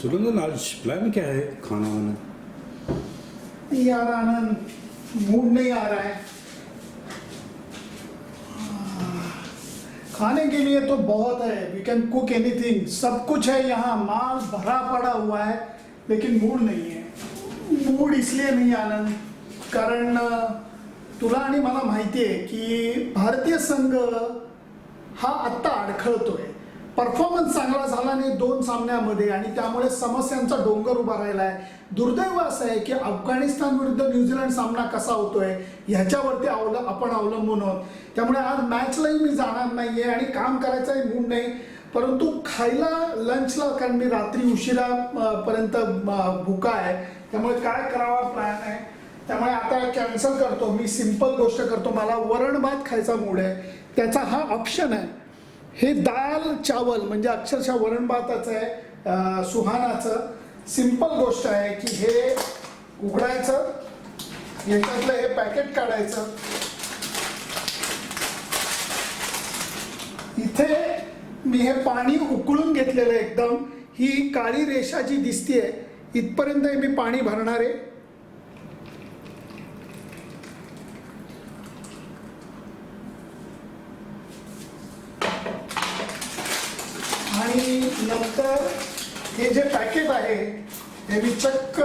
सुरेंद्र आज शिपला में क्या है खाना वाना? यार आनंद मूड नहीं आ रहा है। खाने के लिए तो बहुत है वी कैन कुक एनीथिंग सब कुछ है यहाँ, माल भरा पड़ा हुआ है, लेकिन मूड नहीं है। मूड इसलिए नहीं आनंद कारण, तुला आणि मला माहिती आहे की भारतीय संघ हा आत्ता अडखळतोय. परफॉर्मन्स चांगला झाला नाही दोन सामन्यामध्ये आणि त्यामुळे समस्यांचा डोंगर उभा राहिला आहे दुर्दैव असं आहे की अफगाणिस्तान विरुद्ध न्यूझीलंड सामना कसा होतोय ह्याच्यावरती अवल आपण अवलंबून आहोत. त्यामुळे आज मॅचलाही मी जाणार नाहीये आणि काम करायचाही मूड नाही. परंतु खायला लंचला कारण मी रात्री उशिरा पर्यंत भुका आहे. त्यामुळे काय करावा प्लॅन आहे. त्यामुळे आता कॅन्सल करतो. मी सिंपल गोष्ट करतो. मला वरण भात खायचा मूड आहे. त्याचा हा ऑप्शन आहे. हे दाल चावल म्हणजे अक्षरशः वरण भाताचं आहे सुहानाचं सिंपल गोष्ट आहे की हे उघडायचं याच्यातलं हे पॅकेट काढायचं. इथे मी हे पाणी उकळून घेतलेलं आहे एकदम. ही काळी रेषा जी दिसतीये इथपर्यंत मी पाणी भरणार आहे. आणि नंतर हे जे पॅकेट आहे हे मी चक्क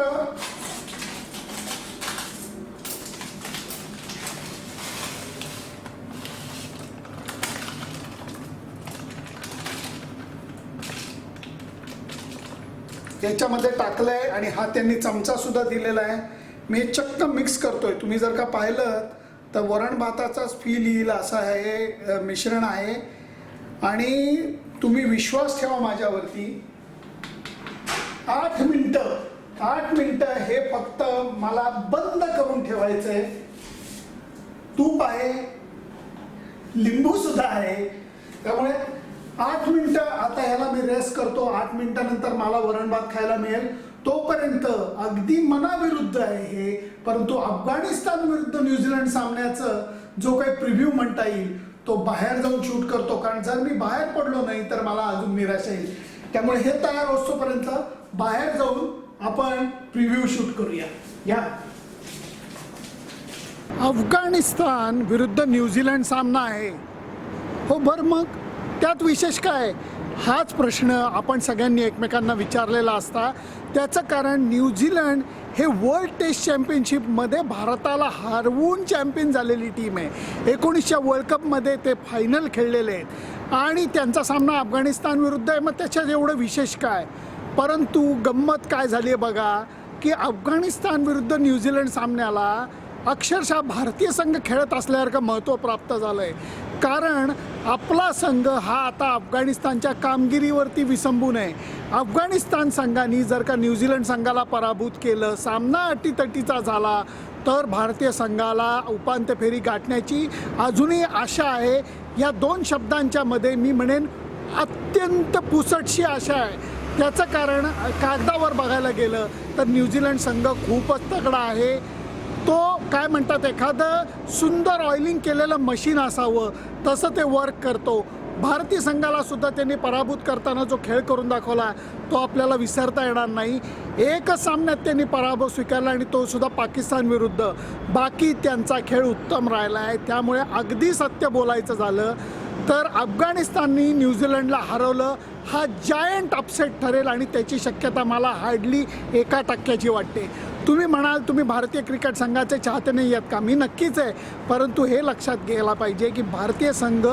याच्यामध्ये टाकलंय आणि हा त्यांनी चमचा सुद्धा दिलेला आहे. मी चक्क मिक्स करतोय. तुम्ही जर का पाहिलं तर वरण भाताचाच फील येईल असं हे मिश्रण आहे. आणि तुम्ही विश्वास ठेवा माझ्यावरती. आठ मिनिट आठ मिनिटं हे फक्त मला बंद करून ठेवायचं आहे तूप आहे लिंबू सुद्धा आहे. त्यामुळे आठ मिनिटं आता ह्याला मी रेस्ट करतो. आठ मिनिटानंतर मला वरण भात खायला मिळेल. तोपर्यंत अगदी मनाविरुद्ध आहे हे. परंतु अफगाणिस्तान विरुद्ध न्यूझीलंड सामन्याचं जो काही प्रिव्ह्यू म्हणता येईल तो बाहेर जाऊन शूट करतो. कारण जर मी बाहेर पडलो नाही तर मला अजून निराशा येईल. त्यामुळे हे तयार असतोपर्यंत बाहेर जाऊन आपण प्रिव्ह्यू शूट करूया. या. अफगाणिस्तान विरुद्ध न्यूझीलंड सामना आहे. हो बरं मग. त्यात विशेष काय? हाच प्रश्न आपण सगळ्यांनी एकमेकांना विचारलेला असता. त्याचं कारण न्यूझीलंड हे वर्ल्ड टेस्ट चॅम्पियनशिपमध्ये भारताला हरवून चॅम्पियन झालेली टीम आहे. एकोणीसच्या वर्ल्ड कपमध्ये ते फायनल खेळलेले आहेत. आणि त्यांचा सामना अफगाणिस्तान विरुद्ध आहे. मग त्याच्यात एवढं विशेष काय? परंतु गंमत काय झाली आहे बघा की अफगाणिस्तान विरुद्ध न्यूझीलंड सामन्याला अक्षरशः भारतीय संघ खेळत असल्यासारखं महत्त्व प्राप्त झालं आहे कारण आपला संघ हा आता अफगाणिस्तानच्या कामगिरीवरती विसंबून आहे. अफगाणिस्तान संघाने जर का न्यूझीलंड संघाला पराभूत केलं सामना अटीतटीचा झाला तर भारतीय संघाला उपांत्य फेरी गाठण्याची अजूनही आशा आहे. या दोन शब्दांच्या मध्ये मी म्हणेन अत्यंत पुसटशी आशा आहे. त्याचं कारण कागदावर बघायला गेलं तर न्यूझीलंड संघ खूपच तगडा आहे. तो काय म्हणतात एखादं सुंदर ऑइलिंग केलेलं मशीन असावं तसं ते वर्क करतो. भारतीय संघाला सुद्धा त्यांनी पराभूत करताना जो खेळ करून दाखवला तो आपल्याला विसरता येणार नाही. एकच सामन्यात त्यांनी पराभव स्वीकारला आणि तो सुद्धा पाकिस्तान विरुद्ध. बाकी त्यांचा खेळ उत्तम राहिला आहे. त्यामुळे अगदी सत्य बोलायचं झालं तर अफगाणिस्ताननी न्यूझीलंडला हरवलं. हा जायंट अपसेट ठरेल आणि त्याची शक्यता मला हार्डली एका टक्क्याची वाटते. तुम्ही म्हणाल तुम्ही भारतीय क्रिकेट संघाचे चाहते नाही आहेत का? मी नक्कीच आहे. परंतु हे लक्षात घ्यायला पाहिजे की भारतीय संघ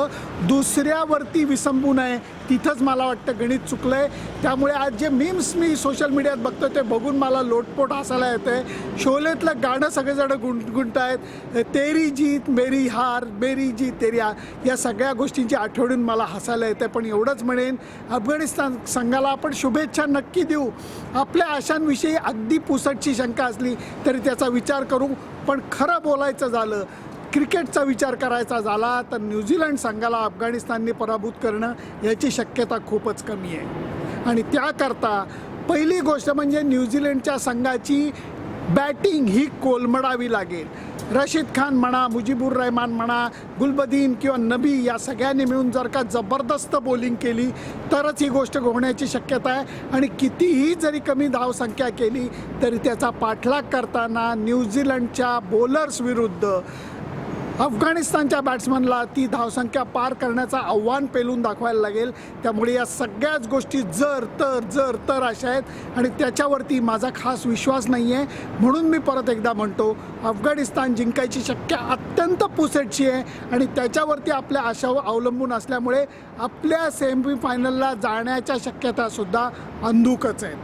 दुसऱ्यावरती विसंबून आहे. तिथंच मला वाटतं गणित चुकलं आहे त्यामुळे आज जे मीम्स मी सोशल मीडियात बघतो ते बघून मला लोटपोट हसायला येते शोलेतलं गाणं सगळेजण गुणगुणत आहेत तेरी जीत मेरी हार मेरी जीत तेरी हार. या सगळ्या गोष्टींची आठवणून मला हसायला येते पण एवढंच म्हणेन अफगाणिस्तान संघाला आपण शुभेच्छा नक्की देऊ. आपल्या आशांविषयी अगदी पुसटची शंका असली तरी त्याचा विचार करू. पण खरं बोलायचं झालं क्रिकेटचा विचार करायचा झाला तर न्यूझीलंड संघाला अफगाणिस्तानने पराभूत करणं याची शक्यता खूपच कमी आहे. आणि त्याकरता पहिली गोष्ट म्हणजे न्यूझीलंडच्या संघाची बॅटिंग ही कोलमडावी लागेल. रशीद खान म्हणा मुजीबुर रहमान म्हणा गुलबदीन किंवा नबी या सगळ्यांनी मिळून जर का जबरदस्त बॉलिंग केली तरच ही गोष्ट होण्याची शक्यता आहे. आणि कितीही जरी कमी धावसंख्या केली तरी त्याचा पाठलाग करताना न्यूझीलंडच्या बॉलर्स विरुद्ध अफगाणिस्तानच्या बॅट्समनला ती धावसंख्या पार करण्याचं आव्हान पेलून दाखवायला लागेल. त्यामुळे या सगळ्याच गोष्टी जर तर जर तर अशा आहेत. आणि त्याच्यावरती माझा खास विश्वास नाही आहे म्हणून मी परत एकदा म्हणतो अफगाणिस्तान जिंकायची शक्य अत्यंत पुसेटची आहे. आणि त्याच्यावरती आपल्या आशा अवलंबून असल्यामुळे आपल्या सेमीफायनलला जाण्याच्या शक्यतासुद्धा अंधुकच आहेत.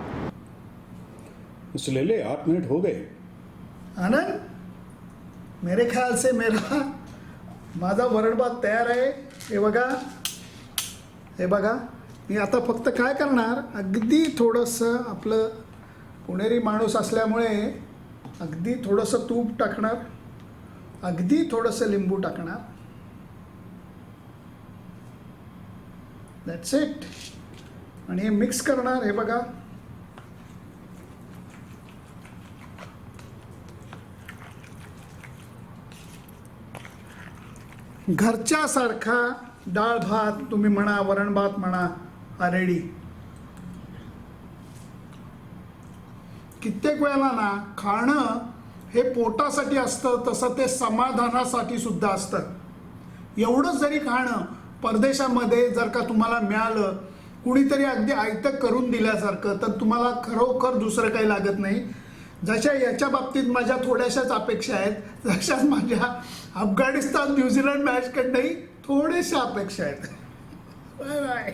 आठ मिनट हो गए. आनंद मेरे ख्याल से मेरा माझा वरणभात तयार आहे. हे बघा. हे बघा. मी आता फक्त काय करणार? अगदी थोडंसं आपलं पुणेरी माणूस असल्यामुळे अगदी थोडंसं तूप टाकणार. अगदी थोडंसं लिंबू टाकणार. दॅट्स इट आणि हे मिक्स करणार. हे बघा. घरच्यासारखा डाळ भात तुम्ही म्हणा वरण भात म्हणा आरेडी. कित्येक वेळेला ना खाणं हे पोटासाठी असतं तसं ते समाधानासाठी सुद्धा असतं. एवढंच जरी खाणं परदेशामध्ये जर का तुम्हाला मिळालं कुणीतरी अगदी आयतं करून दिल्यासारखं तर तुम्हाला खरोखर दुसरं काही लागत नाही. जशा याच्या बाबतीत माझ्या थोड्याशाच अपेक्षा आहेत तशाच माझ्या अफगाणिस्तान न्यूझीलंड मॅचकडनंही थोड्याशा अपेक्षा आहेत. Bye bye